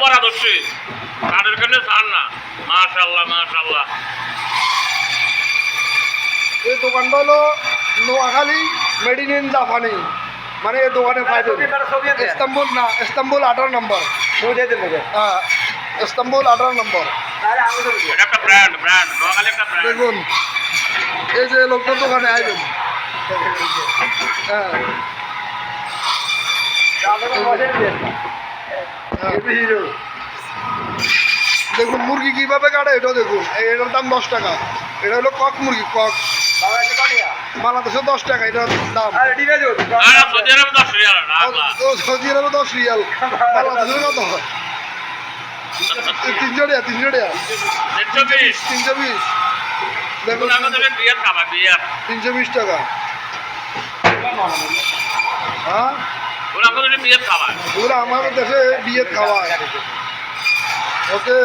পারদর্শী কাঠের কেন ছাড় না। মাশাল্লাহ মাশাল্লাহ এই দোকানটা হলো নোয়াখালী মেড ইন জাপানি। মানে এই দোকানে পাইবেন ইস্তাম্বুল না ইস্তাম্বুল আঠারো নম্বর। হ্যাঁ ইস্তাম্বুল আঠারো নম্বর। দেখুন এই যে লোকটার দোকানে আইবেন। হ্যাঁ। হ্যাঁ। দেখুন মুরগি কীভাবে কাটে এটাও দেখুন। এটার দাম দশ টাকা। এটা হলো কক মুরগি কক। বাংলাদেশে দশ টাকা এটার দাম। আর সৌদি আরবে দশ রিয়াল বাংলাদেশে কত? হয় তিনশো টাকা তিনশো টাকা তিনশো বিশ। দেখুন তিনশো বিশ টাকা। হ্যাঁ? ওগুলো আমাদের বিয়ার খাবার। ওগুলো আমাদের দেশে বিয়ে খাওয়ায় ওকে?